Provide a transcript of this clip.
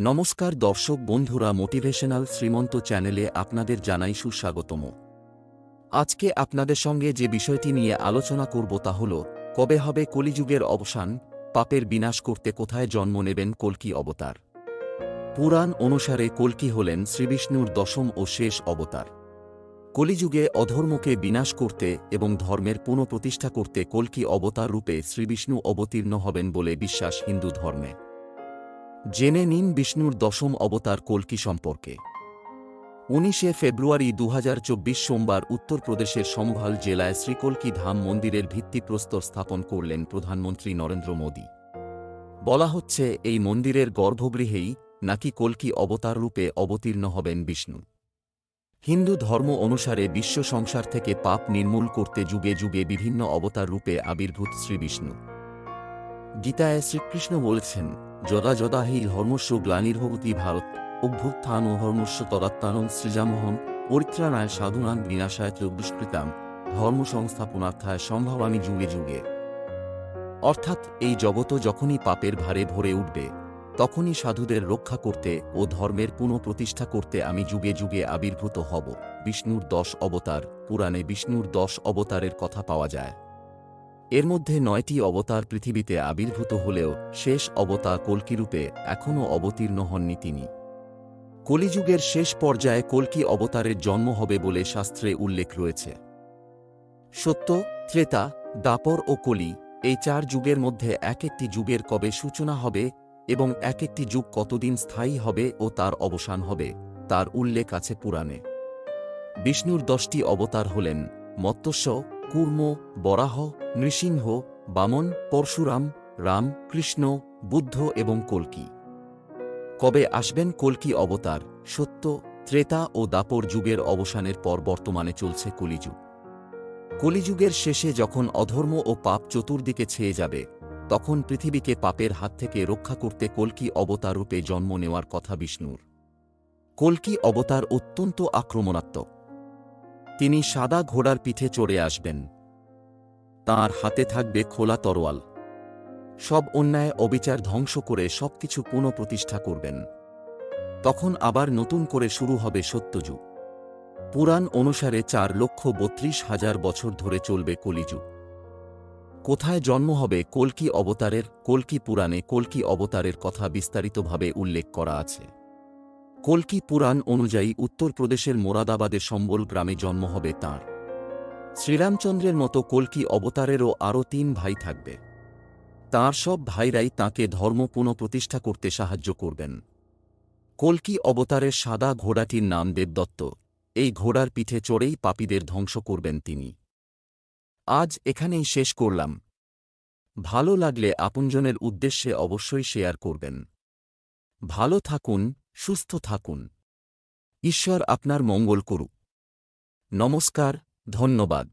নমস্কার দর্শক বন্ধুরা মোটিভেশনাল শ্রীমন্ত চ্যানেলে আপনাদের জানাই সুস্বাগতম। আজকে আপনাদের সঙ্গে যে বিষয়টি নিয়ে আলোচনা করব তা হল, কবে হবে কলিযুগের অবসান, পাপের বিনাশ করতে কোথায় জন্ম নেবেন কল্কি অবতার। পুরাণ অনুসারে কল্কি হলেন শ্রীবিষ্ণুর দশম ও শেষ অবতার। কলিযুগে অধর্মকে বিনাশ করতে এবং ধর্মের পুনঃপ্রতিষ্ঠা করতে কল্কি অবতার রূপে শ্রীবিষ্ণু অবতীর্ণ হবেন বলে বিশ্বাস হিন্দু ধর্মে। জেনে নিন বিষ্ণুর দশম অবতার কল্কি সম্পর্কে। উনিশে ফেব্রুয়ারি দু হাজার চব্বিশ সোমবার উত্তরপ্রদেশের সম্ভাল জেলায় শ্রীকল্কি ধাম মন্দিরের ভিত্তিপ্রস্তর স্থাপন করলেন প্রধানমন্ত্রী নরেন্দ্র মোদী। বলা হচ্ছে, এই মন্দিরের গর্ভগৃহেই নাকি কল্কি অবতার রূপে অবতীর্ণ হবেন বিষ্ণু। হিন্দু ধর্ম অনুসারে বিশ্ব সংসার থেকে পাপ নির্মূল করতে যুগে যুগে বিভিন্ন অবতার রূপে আবির্ভূত শ্রীবিষ্ণু। গীতায় শ্রীকৃষ্ণ বলেছেন যদা যদা হি ধর্মস্য গ্লানির্ভবতী ভারত, অভ্যুত্থান ও ধর্মস্য তদাত্মানং সৃজামোহন, পরিত্রাণায় সাধুনান বিনাশায় দুষ্কৃতাম ধর্ম সংস্থাপনার্থায় সম্ভাবামী যুগে যুগে। অর্থাৎ এই জগৎ যখনই পাপের ভারে ভরে উঠবে, তখনই সাধুদের রক্ষা করতে ও ধর্মের পুনঃপ্রতিষ্ঠা করতে আমি যুগে যুগে আবির্ভূত হব। বিষ্ণুর দশ অবতার পুরাণে বিষ্ণুর দশ অবতারের কথা পাওয়া যায়। এর মধ্যে নয়টি অবতার পৃথিবীতে আবির্ভূত হলেও শেষ অবতার কল্কিরূপে এখনও অবতীর্ণ হননি তিনি। কলিযুগের শেষ পর্যায়ে কল্কি অবতারের জন্ম হবে বলে শাস্ত্রে উল্লেখ রয়েছে। সত্য, ত্রেতা, দাপর ও কলি এই চার যুগের মধ্যে এক একটি যুগের কবে সূচনা হবে এবং এক একটি যুগ কতদিন স্থায়ী হবে ও তার অবসান হবে, তার উল্লেখ আছে পুরাণে। বিষ্ণুর দশটি অবতার হলেন মত্স্য কূর্ম, বরাহ, নৃসিংহ, বামন, পরশুরাম, রাম, কৃষ্ণ, বুদ্ধ এবং কল্কি। কবে আসবেন কল্কি অবতার, সত্য, ত্রেতা ও দাপর যুগের অবসানের পর বর্তমানে চলছে কলিযুগ। কলিযুগের শেষে যখন অধর্ম ও পাপ চতুর্দিকে ছেয়ে যাবে, তখন পৃথিবীকে পাপের হাত থেকে রক্ষা করতে কল্কি অবতার রূপে জন্ম নেওয়ার কথা বিষ্ণুর। কল্কি অবতার অত্যন্ত আক্রমণাত্মক। তিনি সাদা ঘোড়ার পিঠে চড়ে আসবেন। তার হাতে থাকবে খোলা তরোয়াল। সব অন্যায়, অবিচার ধ্বংস করে সবকিছু পুনঃপ্রতিষ্ঠা করবেন। তখন আবার নতুন করে শুরু হবে সত্যযুগ। পুরাণ অনুসারে চার লক্ষ বত্রিশ হাজার বছর ধরে চলবে কলিযুগ। কোথায় জন্ম হবে কল্কি অবতারের, কল্কি পুরাণে কল্কি অবতারের কথা বিস্তারিতভাবে উল্লেখ করা আছে। কল্কি পুরাণ অনুযায়ী উত্তরপ্রদেশের মোরাদাবাদের সম্বল গ্রামে জন্ম হবে তাঁর। শ্রীরামচন্দ্রের মতো কল্কি অবতারেরও আরও তিন ভাই থাকবে। তাঁর সব ভাইরাই তাঁকে ধর্ম পুনঃপ্রতিষ্ঠা করতে সাহায্য করবেন। কল্কি অবতারের সাদা ঘোড়াটির নাম দেবদত্ত। এই ঘোড়ার পিঠে চড়েই পাপীদের ধ্বংস করবেন তিনি। আজ এখানেই শেষ করলাম। ভালো লাগলে আপনজনের উদ্দেশ্যে অবশ্যই শেয়ার করবেন। ভালো থাকুন সুস্থ থাকুন। ঈশ্বর আপনার মঙ্গল করুক। নমস্কার ধন্যবাদ।